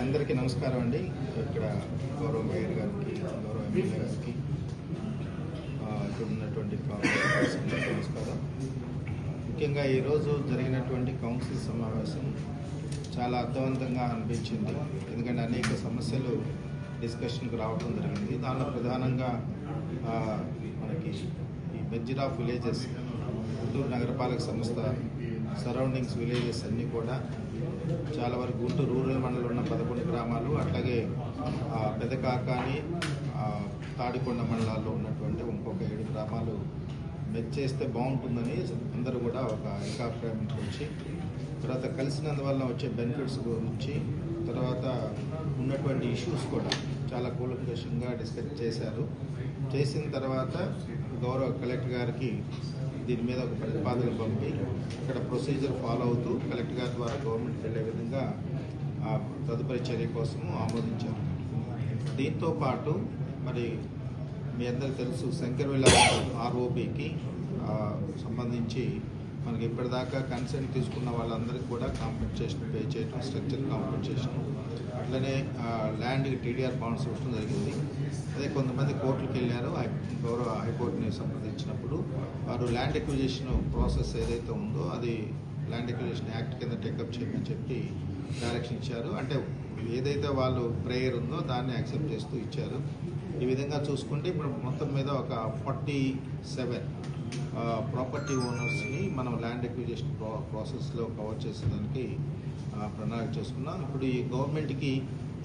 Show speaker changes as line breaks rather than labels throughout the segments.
అందరికీ నమస్కారం అండి. ఇక్కడ గౌరవ మేయర్ గారికి గౌరవ ఎమ్మెల్యే గారికి ఇక్కడ ఉన్నటువంటి నమస్కారం. ముఖ్యంగా ఈరోజు జరిగినటువంటి కౌన్సిల్ సమావేశం చాలా అర్థవంతంగా అనిపించింది. ఎందుకంటే అనేక సమస్యలు డిస్కషన్కి రావడం జరిగింది. దానిలో ప్రధానంగా మనకి ఈ మెజ్జిర్ ఆఫ్ విలేజెస్ గుంటూరు నగరపాలక సంస్థ సరౌండింగ్స్ విలేజెస్ అన్నీ కూడా చాలా వరకు గుంటూరు రూరల్ మండలంలో ఉన్న పదకొండు గ్రామాలు అట్లాగే ఆ, పెదకాకాని తాడికొండ మండలాల్లో ఉన్నటువంటి ఇంకొక ఏడు గ్రామాలు మెచ్చేస్తే బాగుంటుందని అందరూ కూడా ఒక ఏకాభిప్రాయంకి వచ్చి తర్వాత కలిసినందువల్ల వచ్చే బెనిఫిట్స్ గురించి తర్వాత ఉన్నటువంటి ఇష్యూస్ కూడా చాలా కూలంకషంగా డిస్కస్ చేశారు. చేసిన తర్వాత గౌరవ కలెక్టర్ గారికి దీని మీద ఒక ప్రతిపాదన పంపి ఇక్కడ ప్రొసీజర్ ఫాలో అవుతూ కలెక్టర్ గారి ద్వారా గవర్నమెంట్కి వెళ్ళే విధంగా ఆ, తదుపరి చర్య కోసము ఆమోదించారు. దీంతో పాటు మరి మీ అందరికీ తెలుసు శంకర్విల్ల ఆర్ఓబికి సంబంధించి మనకి ఇప్పటిదాకా కన్సెంట్ తీసుకున్న వాళ్ళందరికీ కూడా కాంపెన్సేషన్ పే చేయడం స్ట్రక్చర్ కాంపెన్సేషన్ అట్లనే ల్యాండ్కి టీడీఆర్ బాండ్స్ ఇవ్వడం జరిగింది. అదే కొంతమంది కోర్టులకు వెళ్ళారు. గౌరవ హైకోర్టుని సంప్రదించినప్పుడు వారు ల్యాండ్ ఎక్విజిషన్ ప్రాసెస్ ఏదైతే ఉందో అది ల్యాండ్ ఎక్విజిషన్ యాక్ట్ కింద టేకప్ చేయమని చెప్పి డైరెక్షన్ ఇచ్చారు. అంటే ఏదైతే వాళ్ళు ప్రేయర్ ఉందో దాన్ని యాక్సెప్ట్ చేస్తూ ఇచ్చారు. ఈ విధంగా చూసుకుంటే ఇప్పుడు మొత్తం మీద ఒక ఫార్టీ సెవెన్ ప్రాపర్టీ ఓనర్స్ని మనం ల్యాండ్ ఎక్విజిషన్ ప్రో ప్రాసెస్లో కవర్ చేసేదానికి ప్రణాళిక చేసుకున్నాం ఇప్పుడు ఈ గవర్నమెంట్కి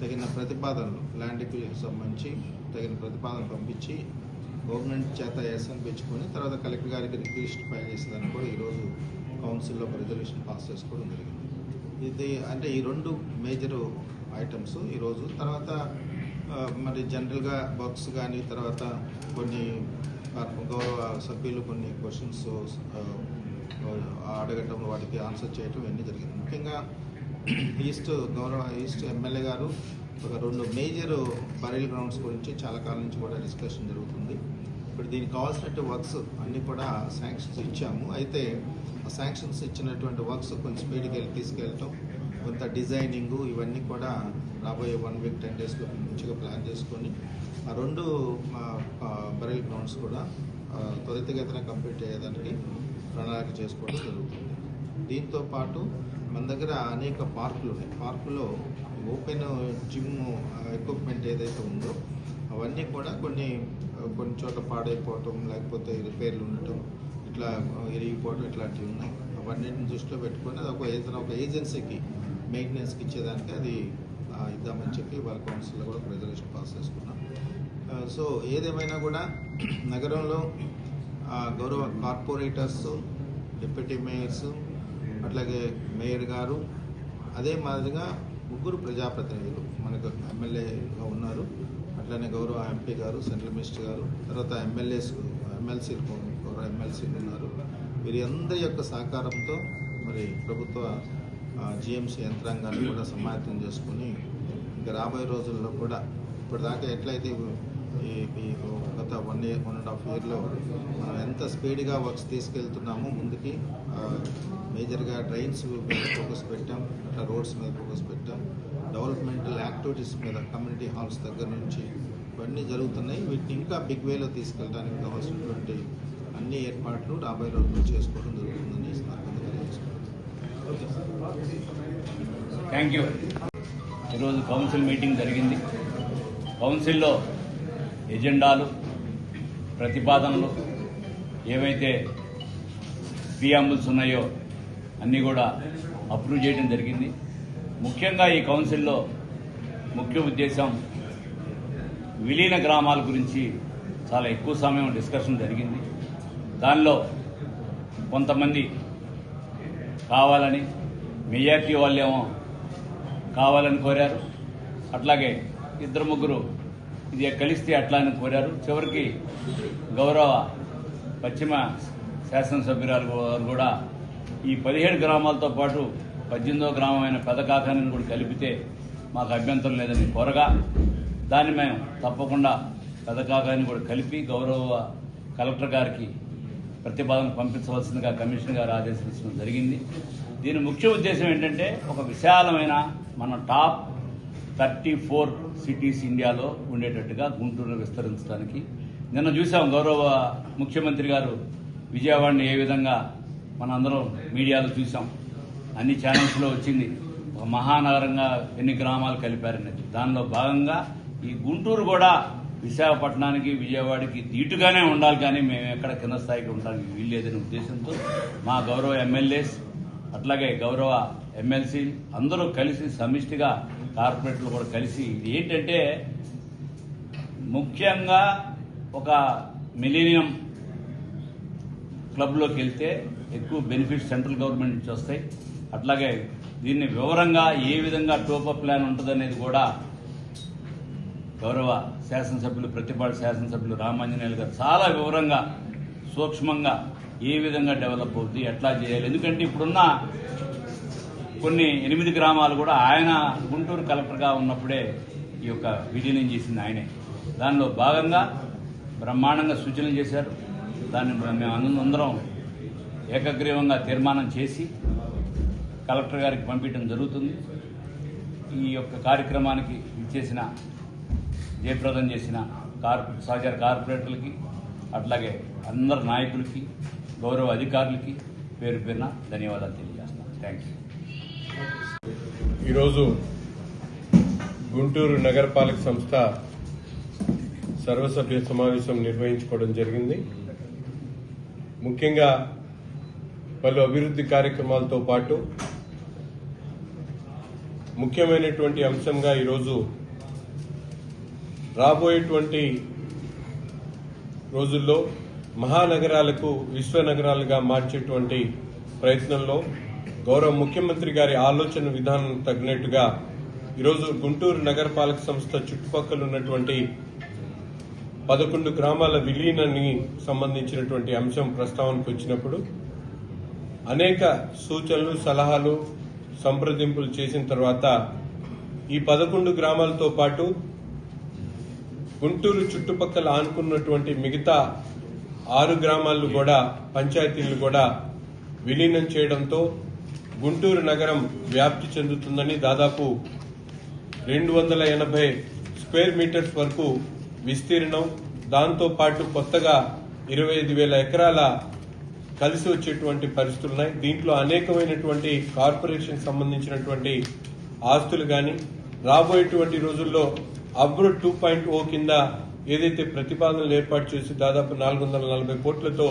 తగిన ప్రతిపాదనలు ల్యాండ్ ఎక్విజిషన్ సంబంధించి తగిన ప్రతిపాదన పంపించి గవర్నమెంట్ చేత ఎస్ఎన్ పెంచుకొని తర్వాత కలెక్టర్ గారికి రిక్వెస్ట్ ఫైల్ చేసేదాన్ని కూడా ఈరోజు కౌన్సిల్లో ఒక రిజల్యూషన్ పాస్ చేసుకోవడం జరిగింది. ఇది అంటే ఈ రెండు మేజర్ ఐటమ్స్ ఈరోజు తర్వాత మరి జనరల్గా బాక్స్ కానీ తర్వాత కొన్ని గౌరవ సభ్యులు కొన్ని క్వశ్చన్స్ అడగటం వాటికి ఆన్సర్ చేయటం ఇవన్నీ జరిగింది. ముఖ్యంగా ఈస్ట్ గౌరవ ఈస్ట్ ఎమ్మెల్యే గారు ఒక రెండు మేజర్ బరీల్ గ్రౌండ్స్ గురించి చాలా కాలం నుంచి కూడా డిస్కషన్ జరుగుతుంది. ఇప్పుడు దీనికి కావాల్సినట్టు వర్క్స్ అన్నీ కూడా శాంక్షన్స్ ఇచ్చాము. అయితే ఆ శాంక్షన్స్ ఇచ్చినటువంటి వర్క్స్ కొంచెం స్పీడ్కి వెళ్ళి తీసుకెళ్ళటం కొంత డిజైనింగ్ ఇవన్నీ కూడా రాబోయే వన్ వీక్ టెన్ డేస్లో మంచిగా ప్లాన్ చేసుకొని ఆ రెండు బరీల్ గ్రౌండ్స్ కూడా త్వరితగతిన కంప్లీట్ అయ్యేదానికి ప్రణాళిక చేసుకోవడం జరుగుతుంది. దీంతో పాటు మన దగ్గర అనేక పార్కులు ఉన్నాయి. పార్కులో ఓపెన్ జిమ్ ఎక్విప్మెంట్ ఏదైతే ఉందో అవన్నీ కూడా కొన్ని కొన్ని చోట్ల పాడైపోవటం లేకపోతే రిపేర్లు ఉండటం ఇట్లా ఇరిగిపోవటం ఇట్లాంటివి ఉన్నాయి. అవన్నిటిని దృష్టిలో పెట్టుకొని అది ఒక ఏదైనా ఒక ఏజెన్సీకి మెయింటెనెన్స్కి ఇచ్చేదానికి అది ఇద్దామని చెప్పి వాళ్ళ కౌన్సిల్లో కూడా రిజర్వేషన్ పాస్ చేసుకున్నాం. సో ఏదేమైనా కూడా నగరంలో ఆ, గౌరవ కార్పొరేటర్స్ డిప్యూటీ మేయర్స్ అట్లాగే మేయర్ గారు అదే మాదిరిగా ముగ్గురు ప్రజాప్రతినిధులు మనకు ఎమ్మెల్యేగా ఉన్నారు. అట్లనే గౌరవ ఎంపీ గారు సెంట్రల్ మినిస్టర్ గారు తర్వాత ఎమ్మెల్యేస్ ఎమ్మెల్సీలు గౌరవ ఎమ్మెల్సీలు ఉన్నారు. వీరందరి యొక్క సహకారంతో మరి ప్రభుత్వ జిఎంసీ యంత్రాంగాన్ని కూడా సమాయత్తం చేసుకుని ఇంకా రాబోయే రోజుల్లో కూడా ఇప్పటిదాకా ఎట్లయితే ఈ గత one year one and half ఇయర్లో మనం ఎంత స్పీడ్గా వర్క్స్ తీసుకెళ్తున్నామో ముందుకి మేజర్గా డ్రైన్స్ మీద ఫోకస్ పెట్టాం అట్లా రోడ్స్ మీద ఫోకస్ పెట్టాం. డెవలప్మెంటల్ యాక్టివిటీస్ మీద కమ్యూనిటీ హాల్స్ దగ్గర నుంచి ఇవన్నీ జరుగుతున్నాయి. వీటిని ఇంకా బిగ్ వేలో తీసుకెళ్ళడానికి కావాల్సినటువంటి అన్ని ఏర్పాట్లు రాబోయే రోజుల్లో చేసుకోవడం జరుగుతుందని
థ్యాంక్ యూ ఈరోజు కౌన్సిల్ మీటింగ్ జరిగింది. కౌన్సిల్లో ఎజెండాలు ప్రతిపాదనలు ఏవైతే ప్రియాంబుల్స్ ఉన్నాయో అన్నీ కూడా అప్రూవ్ చేయడం జరిగింది. ముఖ్యంగా ఈ కౌన్సిల్లో ముఖ్య ఉద్దేశం విలీన గ్రామాల గురించి చాలా ఎక్కువ సమయం డిస్కషన్ జరిగింది. దానిలో కొంతమంది కావాలని మెజార్టీ వాళ్ళేమో కావాలని కోరారు. అట్లాగే ఇద్దరు ముగ్గురు ఇది కలిస్తే అట్లా అని కోరారు. చివరికి గౌరవ పశ్చిమ శాసనసభ్యురాలు వారు కూడా ఈ పదిహేడు గ్రామాలతో పాటు పద్దెనిమిదో గ్రామమైన పెదకాకాని కూడా కలిపితే మాకు అభ్యంతరం లేదని కోరగా దాన్ని మేము తప్పకుండా పెదకాకాని కూడా కలిపి గౌరవ కలెక్టర్ గారికి ప్రతిపాదన పంపించవలసిందిగా కమిషన్ గారు ఆదేశించడం జరిగింది. దీని ముఖ్య ఉద్దేశం ఏంటంటే ఒక విశాలమైన మన టాప్ థర్టీ ఫోర్ సిటీస్ ఇండియాలో ఉండేటట్టుగా గుంటూరును విస్తరించడానికి. నిన్న చూసాం గౌరవ ముఖ్యమంత్రి గారు విజయవాడని ఏ విధంగా మనందరం మీడియాలో చూసాం అన్ని ఛానల్స్లో వచ్చింది. ఒక మహానగరంగా ఎన్ని గ్రామాలు కలిపారనేది. దానిలో భాగంగా ఈ గుంటూరు కూడా విశాఖపట్నానికి విజయవాడకి దీటుగానే ఉండాలి కానీ మేము ఎక్కడ కింద స్థాయికి ఉండడానికి వీల్లేదనే ఉద్దేశంతో మా గౌరవ ఎమ్మెల్యేస్ అట్లాగే గౌరవ ఎమ్మెల్సీ అందరూ కలిసి సమిష్టిగా కార్పొరేట్లు కూడా కలిసి ఇది ఏంటంటే ముఖ్యంగా ఒక మిలీనియం క్లబ్లోకి వెళ్తే ఎక్కువ బెనిఫిట్స్ సెంట్రల్ గవర్నమెంట్ నుంచి వస్తాయి. అట్లాగే దీన్ని వివరంగా ఏ విధంగా టోపప్ ప్లాన్ ఉంటుందనేది కూడా గౌరవ శాసనసభ్యులు ప్రతిపాడు శాసనసభ్యులు రామాంజనేయులు గారు చాలా వివరంగా సూక్ష్మంగా ఏ విధంగా డెవలప్ అవుతుంది ఎట్లా చేయాలి? ఎందుకంటే ఇప్పుడున్న కొన్ని ఎనిమిది గ్రామాలు కూడా ఆయన గుంటూరు కలెక్టర్గా ఉన్నప్పుడే ఈ యొక్క విలీనం చేసింది ఆయనే. దానిలో భాగంగా బ్రహ్మాండంగా సూచనలు చేశారు. దాన్ని మేము అందరం ఏకగ్రీవంగా తీర్మానం చేసి కలెక్టర్ గారికి పంపించడం జరుగుతుంది. ఈ యొక్క కార్యక్రమానికి ఇచ్చేసిన జయప్రదం చేసిన కార్పొ సహచార కార్పొరేటర్లకి అట్లాగే అందరి నాయకులకి గౌరవ అధికారులకి పేరు పేరున ధన్యవాదాలు తెలియజేస్తున్నాను థ్యాంక్ యూ
ఈరోజు గుంటూరు నగరపాలక సంస్థ సర్వసభ్య సమావేశం నిర్వహించుకోవడం జరిగింది. ముఖ్యంగా పలు అభివృద్ధి కార్యక్రమాలతో పాటు ముఖ్యమైనటువంటి అంశంగా ఈరోజు రాబోయేటువంటి రోజుల్లో మహానగరాలకు విశ్వనగరాలుగా మార్చేటువంటి ప్రయత్నంలో గౌరవ ముఖ్యమంత్రి గారి ఆలోచన విధానం తగినట్టుగా ఈరోజు గుంటూరు నగరపాలక సంస్థ చుట్టుపక్కల ఉన్నటువంటి పదకొండు గ్రామాల విలీనాన్ని సంబంధించినటువంటి అంశం ప్రస్తావనకు వచ్చినప్పుడు అనేక సూచనలు సలహాలు సంప్రదింపులు చేసిన తర్వాత ఈ పదకొండు గ్రామాలతో పాటు గుంటూరు చుట్టుపక్కల ఆనుకున్నటువంటి మిగతా ఆరు గ్రామాలను కూడా పంచాయతీలను కూడా విలీనం చేయడంతో గుంటూరు నగరం వ్యాప్తి చెందుతుందని దాదాపు రెండు వందల ఎనభై స్క్వేర్ మీటర్స్ వరకు విస్తీర్ణం. దాంతో పాటు కొత్తగా ఇరవై ఐదు వేల ఎకరాల కలిసి వచ్చేటువంటి పరిస్థితులు ఉన్నాయి. దీంట్లో అనేకమైనటువంటి కార్పొరేషన్ సంబంధించినటువంటి ఆస్తులు కానీ రాబోయేటువంటి రోజుల్లో అబ్రో టూ పాయింట్ ఓ కింద ఏదైతే ప్రతిపాదనలు ఏర్పాటు చేసి దాదాపు నాలుగు వందల నలభై కోట్లతో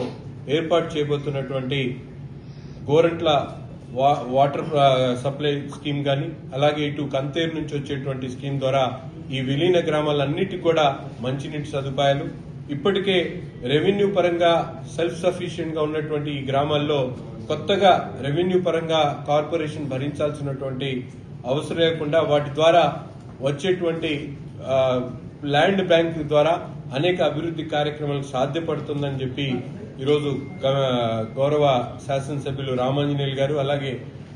ఏర్పాటు చేయబోతున్నటువంటి గోరంట్ల వా- వాటర్ సప్లై స్కీమ్ కానీ అలాగే ఇటు కంతేరు నుంచి వచ్చేటువంటి స్కీమ్ ద్వారా ఈ విలీన గ్రామాలన్నిటికీ కూడా మంచినీటి సదుపాయాలు. ఇప్పటికే రెవెన్యూ పరంగా సెల్ఫ్ సఫిషియెంట్గా ఉన్నటువంటి ఈ గ్రామాల్లో కొత్తగా రెవెన్యూ పరంగా కార్పొరేషన్ భరించాల్సినటువంటి అవసరం లేకుండా వాటి ద్వారా వచ్చేటువంటి ల్యాండ్ బ్యాంక్ ద్వారా అనేక అభివృద్ధి కార్యక్రమాలు సాధ్యపడుతుందని చెప్పి ఈరోజు గ- గౌరవ శాసనసభ్యులు రామాంజనేయులు గారు అలాగే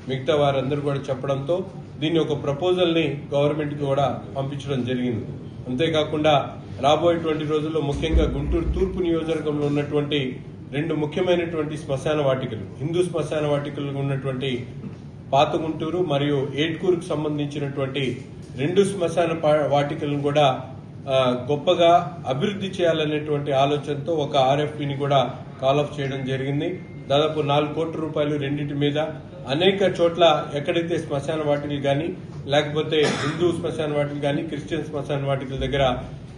మిగతా వారందరూ కూడా చెప్పడంతో దీన్ని ఒక ప్రపోజల్ని గవర్నమెంట్కి కూడా పంపించడం జరిగింది. అంతేకాకుండా రాబోయేటువంటి రోజుల్లో ముఖ్యంగా గుంటూరు తూర్పు నియోజకవర్గంలో ఉన్నటువంటి రెండు ముఖ్యమైనటువంటి శ్మశాన వాటికలు హిందూ శ్మశాన వాటికలు ఉన్నటువంటి పాత గుంటూరు మరియు ఏట్కూరుకు సంబంధించినటువంటి రెండు శ్మశాన పా- వాటికలను కూడా గొప్పగా అభివృద్ధి చేయాలనేటువంటి ఆలోచనతో ఒక ఆర్ఎఫ్పిని కూడా కాల్ ఆఫ్ చేయడం జరిగింది. దాదాపు నాలుగు కోట్ల రూపాయలు రెండింటి మీద. అనేక చోట్ల ఎక్కడైతే శ్మశాన వాటికలు కానీ లేకపోతే హిందూ శ్మశాన వాటికలు కానీ క్రిస్టియన్ శ్మశాన వాటికల దగ్గర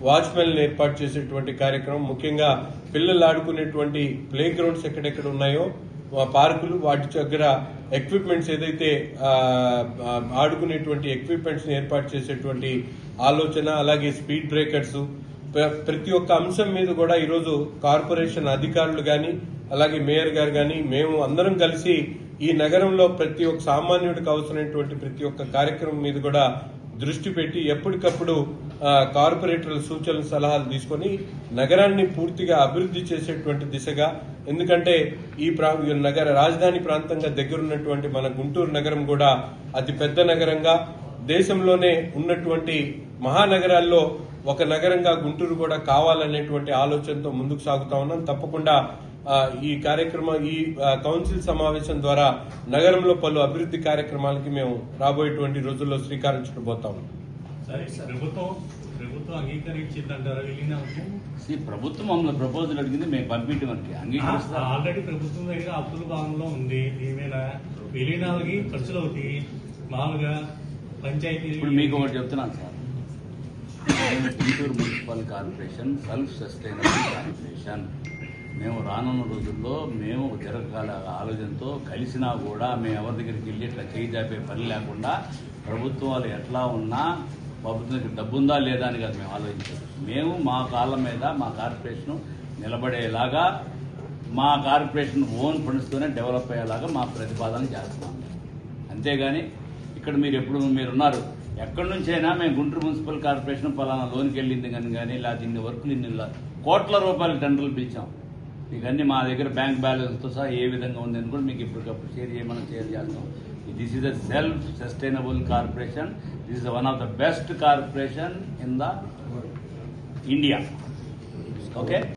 వాచ్మెన్ ఏర్పాటు చేసేటువంటి కార్యక్రమం ముఖ్యంగా పిల్లలు ఆడుకునేటువంటి ప్లే గ్రౌండ్స్ ఎక్కడెక్కడ ఉన్నాయో పార్కులు వాటి దగ్గర ఎక్విప్మెంట్స్ ఏదైతే ఆడుకునేటువంటి ఎక్విప్మెంట్స్ని ఏర్పాటు చేసేటువంటి ఆలోచన అలాగే స్పీడ్ బ్రేకర్స్ ప్ర- ప్రతి ఒక్క అంశం మీద కూడా ఈరోజు కార్పొరేషన్ అధికారులు కానీ అలాగే మేయర్ గారు కానీ మేము అందరం కలిసి ఈ నగరంలో ప్రతి ఒక్క సామాన్యుడికి అవసరమైనటువంటి ప్రతి ఒక్క కార్యక్రమం మీద కూడా దృష్టి పెట్టి ఎప్పటికప్పుడు కార్పొరేటర్ల సూచనలు సలహాలు తీసుకొని నగరాన్ని పూర్తిగా అభివృద్ధి చేసేటువంటి దిశగా ఎందుకంటే ఈ ప్రా నగర రాజధాని ప్రాంతంగా దగ్గరున్నటువంటి మన గుంటూరు నగరం కూడా అతి పెద్ద నగరంగా దేశంలోనే ఉన్నటువంటి మహానగరాల్లో ఒక నగరంగా గుంటూరు కూడా కావాలనేటువంటి ఆలోచనతో ముందుకు సాగుతా ఉన్నాం. తప్పకుండా ఈ కార్యక్రమం ఈ కౌన్సిల్ సమావేశం ద్వారా నగరంలో పలు అభివృద్ధి కార్యక్రమాలకి మేము రాబోయేటువంటి రోజుల్లో శ్రీకారం చుట్టబోతా ఉన్నాం.
సరే ప్రభుత్వం ప్రభుత్వం అంగీకరించిందంటారా
ప్రభుత్వం మమ్మల్ని ప్రపోజల్ అడిగింది మేము పంపించే మనకి అంగీకరిస్తా.
ఆల్రెడీ ప్రభుత్వం దగ్గర అప్పుల భాగంలో ఉంది. మీద విలీనాలకి ఖర్చులు అవుతాయి మామూలుగా పంచాయతీ
ఇప్పుడు మీకు ఒకటి చెప్తున్నాను sir. Guntur municipal corporation self sustainable corporation. మేము రానున్న రోజుల్లో మేము దీర్ఘకాల ఆలోచనతో కలిసినా కూడా మేము ఎవరి దగ్గరికి వెళ్ళి ఇట్లా చేయి చాపే పని లేకుండా ప్రభుత్వాలు ఎట్లా ఉన్నా ప్రభుత్వం డబ్బు ఉందా లేదా అని కాదు మేము ఆలోచించాం మేము మా కాళ్ళ మీద మా కార్పొరేషన్ నిలబడేలాగా మా కార్పొరేషన్ ఓన్ ఫండ్స్తోనే డెవలప్ అయ్యేలాగా మా ప్రతిపాదన చేస్తున్నాం. అంతేగాని ఇక్కడ మీరు ఎప్పుడు మీరు ఉన్నారు ఎక్కడి నుంచైనా మేము గుంటూరు మున్సిపల్ కార్పొరేషన్ పలానా లోన్కి వెళ్ళింది కానీ కానీ లేకపోతే ఇన్ని వర్కులు ఇన్ని కోట్ల రూపాయల టెండర్లు పిలిచాం. మీకు అన్ని మా దగ్గర బ్యాంక్ బ్యాలెన్స్తో సహా ఏ విధంగా ఉంది అని కూడా మీకు ఇప్పటికప్పుడు షేర్ చేయమని షేర్ చేస్తాం. This is a self-sustainable corporation. This is one of the best corporation in the India. Okay.